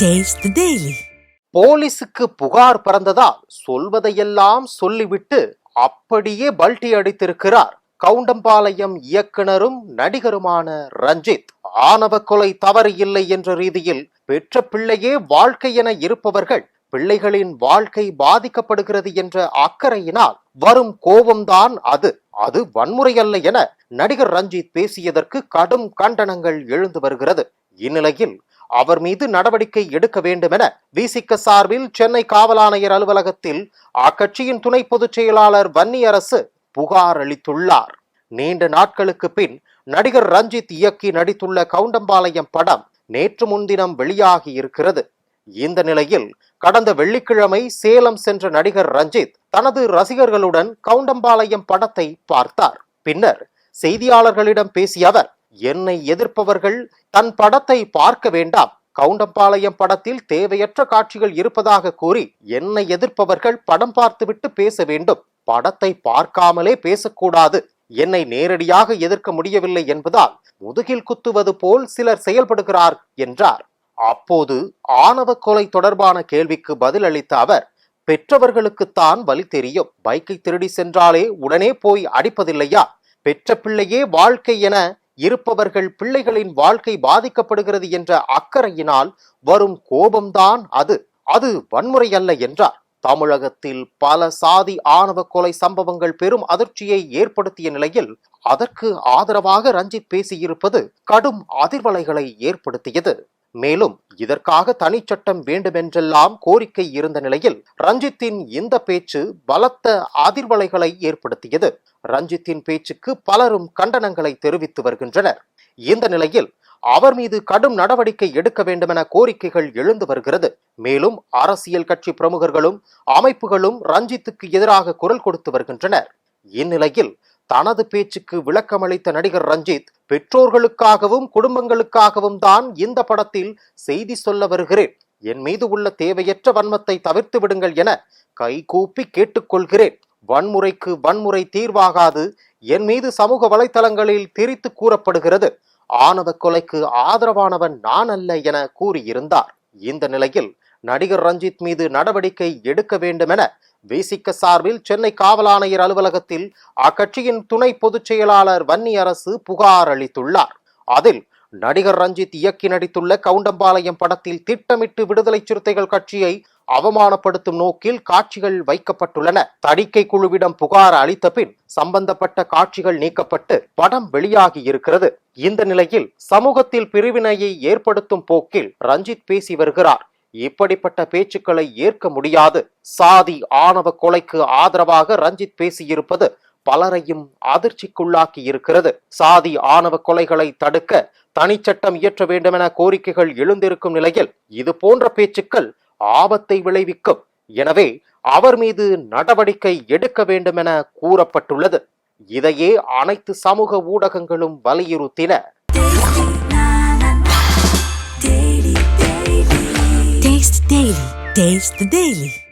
Taste daily போலீஸுக்கு போலீசுக்கு புகார் பிறந்ததால் சொல்வதையெல்லாம் சொல்லிவிட்டு அப்படியே பல்டி அடித்திருக்கிறார். கவுண்டம்பாளையம் இயக்குனரும் நடிகருமான ரஞ்சித் ஆணவ கொலை தவறு இல்லை என்ற ரீதியில் பெற்ற பிள்ளையே வாழ்க்கை என இருப்பவர்கள் பிள்ளைகளின் வாழ்க்கை பாதிக்கப்படுகிறது என்ற அக்கறையினால் வரும் கோபம்தான் அது. அது வன்முறை அல்ல என நடிகர் ரஞ்சித் பேசியதற்கு கடும் கண்டனங்கள் எழுந்து வருகிறது. இந்நிலையில் அவர் மீது நடவடிக்கை எடுக்க வேண்டும் என விசிக சார்பில் சென்னை காவல் ஆணையர் அலுவலகத்தில் அக்கட்சியின் துணை பொதுச் செயலாளர் வன்னியரசு புகார் அளித்துள்ளார். நீண்ட நாட்களுக்கு பின் நடிகர் ரஞ்சித் இயக்கி நடித்துள்ள கவுண்டம்பாளையம் படம் நேற்று முன்தினம் வெளியாகி இருக்கிறது. இந்த நிலையில் கடந்த வெள்ளிக்கிழமை சேலம் சென்ற நடிகர் ரஞ்சித் தனது ரசிகர்களுடன் கவுண்டம்பாளையம் படத்தை பார்த்தார். பின்னர் செய்தியாளர்களிடம் பேசிய அவர் என்னை எதிர்ப்பவர்கள் தன் படத்தை பார்க்க வேண்டாம். கவுண்டம்பாளையம் படத்தில் தேவையற்ற காட்சிகள் இருப்பதாக கூறி என்னை எதிர்ப்பவர்கள் படம் பார்த்துவிட்டு பேச வேண்டும். படத்தை பார்க்காமலே பேசக்கூடாது. என்னை நேரடியாக எதிர்க்க முடியவில்லை என்பதால் முதுகில் குத்துவது போல் சிலர் செயல்படுகிறார் என்றார். அப்போது ஆணவ கொலை தொடர்பான கேள்விக்கு பதிலளித்த அவர் பெற்றவர்களுக்குத்தான் வழி தெரியும். பைக்கை திருடி சென்றாலே உடனே போய் அடிப்பதில்லையா? பெற்ற பிள்ளையே வாழ்க்கை என இருப்பவர்கள் பிள்ளைகளின் வாழ்க்கை பாதிக்கப்படுகிறது என்ற அக்கறையினால் வரும் கோபம்தான் அது. அது வன்முறை அல்ல என்றார். தமிழகத்தில் பல சாதி ஆணவ கொலை சம்பவங்கள் பெரும் அதிர்ச்சியை ஏற்படுத்திய நிலையில் அதற்கு ஆதரவாக ரஞ்சித் பேசியிருப்பது கடும் அதிர்வலைகளை ஏற்படுத்தியது. மேலும் இதற்காக தனிச்சட்டம் வேண்டுமென்றெல்லாம் கோரிக்கை இருந்த நிலையில் ரஞ்சித்தின் இந்த பேச்சு பலத்த அதிர்வலைகளை ஏற்படுத்தியது. ரஞ்சித்தின் பேச்சுக்கு பலரும் கண்டனங்களை தெரிவித்து வருகின்றனர். இந்த நிலையில் அவர் மீது கடும் நடவடிக்கை எடுக்க வேண்டுமென கோரிக்கைகள் எழுந்து வருகிறது. மேலும் அரசியல் கட்சி பிரமுகர்களும் அமைப்புகளும் ரஞ்சித்துக்கு எதிராக குரல் கொடுத்து வருகின்றனர். இந்நிலையில் தனது பேச்சுக்கு விளக்கமளித்த நடிகர் ரஞ்சித் பெற்றோர்களுக்காகவும் குடும்பங்களுக்காகவும் தான் இந்த படத்தில் செய்தி சொல்ல வருகிறேன். என் மீது உள்ள தேவையற்ற வன்மத்தை தவிர்த்து விடுங்கள் என கைகூப்பி கேட்டுக்கொள்கிறேன். வன்முறைக்கு வன்முறை தீர்வாகாது. என் மீது சமூக வலைதளங்களில் திரித்து கூறப்படுகிறது. ஆணவ கொலைக்கு ஆதரவானவன் நான் அல்ல என கூறியிருந்தார். இந்த நிலையில் நடிகர் ரஞ்சித் மீது நடவடிக்கை எடுக்க வேண்டும் என விசிக சார்பில் சென்னை காவல் ஆணையர் அலுவலகத்தில் அக்கட்சியின் துணை பொதுச் செயலாளர் வன்னி அரசு புகார் அளித்துள்ளார். அதில் நடிகர் ரஞ்சித் இயக்கி நடித்துள்ள கவுண்டம்பாளையம் படத்தில் திட்டமிட்டு விடுதலை சிறுத்தைகள் கட்சியை அவமானப்படுத்தும் நோக்கில் காட்சிகள் வைக்கப்பட்டுள்ளன. தணிக்கை குழுவிடம் புகார் அளித்த பின் சம்பந்தப்பட்ட காட்சிகள் நீக்கப்பட்டு படம் வெளியாகி இருக்கிறது. இந்த நிலையில் சமூகத்தில் பிரிவினையை ஏற்படுத்தும் போக்கில் ரஞ்சித் பேசி வருகிறார். இப்படிப்பட்ட பேச்சுக்களை ஏற்க முடியாது. சாதி ஆணவ கொலைக்கு ஆதரவாக ரஞ்சித் பேசியிருப்பது பலரையும் அதிர்ச்சிக்குள்ளாக்கி இருக்கிறது. சாதி ஆணவ கொலைகளை தடுக்க தனிச்சட்டம் இயற்ற வேண்டுமென கோரிக்கைகள் எழுந்திருக்கும் நிலையில் இது போன்ற பேச்சுக்கள் ஆபத்தை விளைவிக்கும். எனவே அவர் மீது நடவடிக்கை எடுக்க வேண்டுமென கூறப்பட்டுள்ளது. இதையே அனைத்து சமூக ஊடகங்களும் வலியுறுத்தின. Taste the Daily.